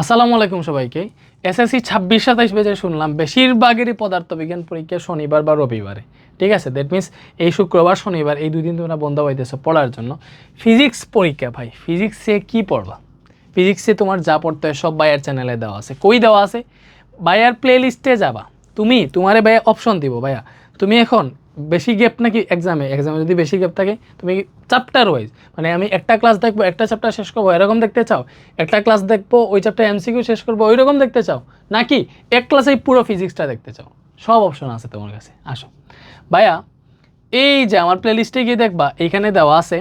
আসসালামু আলাইকুম সবাইকে। এসএসসি ছাব্বিশ, সাতাইশ বেজে শুনলাম, বেশিরভাগেরই পদার্থবিজ্ঞান পরীক্ষা শনিবার বা রবিবারে। ঠিক আছে? দ্যাট মিন্স এই শুক্রবার, শনিবার, এই দুই দিন তোমরা বন্ধ হইতেছে পড়ার জন্য। ফিজিক্স পরীক্ষা ভাই ফিজিক্সে কি পড়বা? ফিজিক্সে তোমার যা পড়তে হয় সব বায়ার চ্যানেলে দেওয়া আছে। কই দেওয়া আছে? বায়ার প্লে লিস্টে যাবা। তুমি, তোমারে ভাইয়া অপশন দিব ভাইয়া। তুমি এখন বেশি গ্যাপ নাকি এক্সামে এক্সামে যদি বেশি গ্যাপ থাকে, তুমি চ্যাপ্টার ওয়াইজ মানে আমি একটা ক্লাস দেখব, একটা চ্যাপ্টার শেষ করব, এরকম দেখতে চাও? একটা ক্লাস দেখব, ওই চ্যাপ্টার এমসিকিউ শেষ করব ওই রকম দেখতে চাও? নাকি এক ক্লাসেই পুরো ফিজিক্সটা দেখতে চাও? সব অপশন আছে তোমার কাছে। আসো। ভাইয়া, এই যে আমার প্লেলিস্টে গিয়ে দেখবা, এইখানে দেওয়া আছে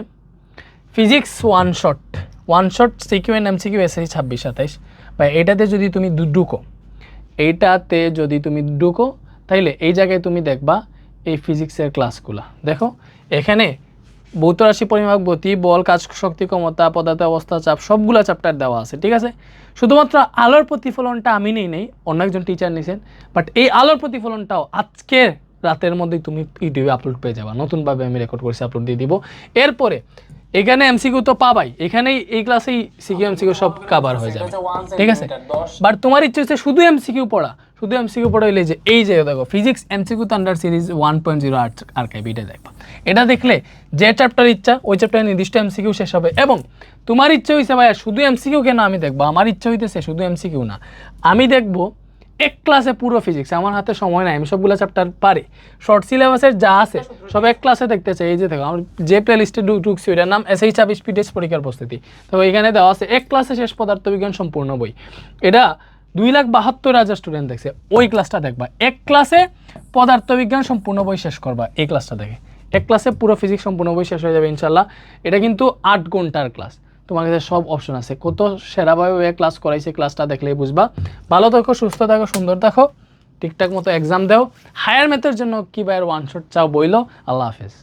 physics one shot one shot CQ N M CQ SSC ছাব্বিশ, সাতাইশ। বা এটাতে যদি তুমি ঢুকো এইটাতে যদি তুমি ঢুকো, তাইলে এই জায়গায় তুমি দেখবা এই ফিজিক্সের ক্লাসগুলো দেখো, এখানে ভৌত রাশি পরিমাপ, গতি, বল, কাজ, শক্তি, ক্ষমতা, পদার্থ, অবস্থা, চাপ, সবগুলো চ্যাপ্টার দেওয়া আছে, ঠিক আছে? শুধুমাত্র আলোর প্রতিফলনটা আমি নেই নেই, অন্য একজন টিচার নিয়েছেন বাট এই আলোর প্রতিফলনটাও আজকে রাতের মধ্যেই তুমি ইউটিউবে আপলোড পেয়ে যাবা। নতুনভাবে আমি রেকর্ড করেছি আপলোড দিয়ে দিব। এরপরে, এখানে এমসিকিউ তো পাবাই, এখানেই এই ক্লাসেই সিকিউ এমসিকিউ সব কাভার হয়ে যাবে, ঠিক আছে? বাট তোমার ইচ্ছে হচ্ছে শুধু এমসিকিউ পড়া শুধু এমসিকিউ পড়া হইলে যে, এই যে দেখো physics MCQ thunder series one point zero art archive এটা দেখবা এটা দেখলে যে চ্যাপ্টার ইচ্ছা, ওই চ্যাপ্টারে নির্দিষ্ট এমসিকিউ শেষ হবে। এবং তোমার ইচ্ছা হয়েছে ভাইয়া, শুধু এমসিকিউ কেন আমি দেখব? আমার ইচ্ছা হইতেছে শুধু এমসিকিউ না। আমি দেখব এক ক্লাসে পুরো ফিজিক্স আমার হাতে সময় নাই, আমি সবগুলো চ্যাপ্টার পারি। শর্ট সিলেবাসের যা আছে, সব এক ক্লাসে দেখতে চাই। এই যে দেখো, আমার যে প্লে লিস্টে ঢুকছি, ওইটার নাম এস এইচ ছাব্বিশ পিডিএস পরীক্ষার প্রস্তুতি। তো এখানে দেওয়া আছে, এক ক্লাসে শেষ পদার্থবিজ্ঞান সম্পূর্ণ বই। এটা দুই লাখ বাহাত্তর হাজার স্টুডেন্ট দেখছে। ওই ক্লাসটা দেখবা। এক ক্লাসে পদার্থবিজ্ঞান সম্পূর্ণ বই শেষ করবা। এই ক্লাসটা দেখে। এক ক্লাসে পুরো ফিজিক্স সম্পূর্ণ বই শেষ হয়ে যাবে ইনশাল্লাহ এটা কিন্তু আট ঘণ্টার ক্লাস তোমার কাছে সব অপশন আছে। কত সেরাভাবে ক্লাস করাইছে ক্লাসটা দেখলেই বুঝবা। ভালো থাকো, সুস্থ থাকো, সুন্দর থাকো। ঠিকঠাক মতো এক্সাম দাও। হায়ার ম্যাথের জন্য কি বাইর ওয়ান শট চাও বইলো? আল্লাহ হাফেজ।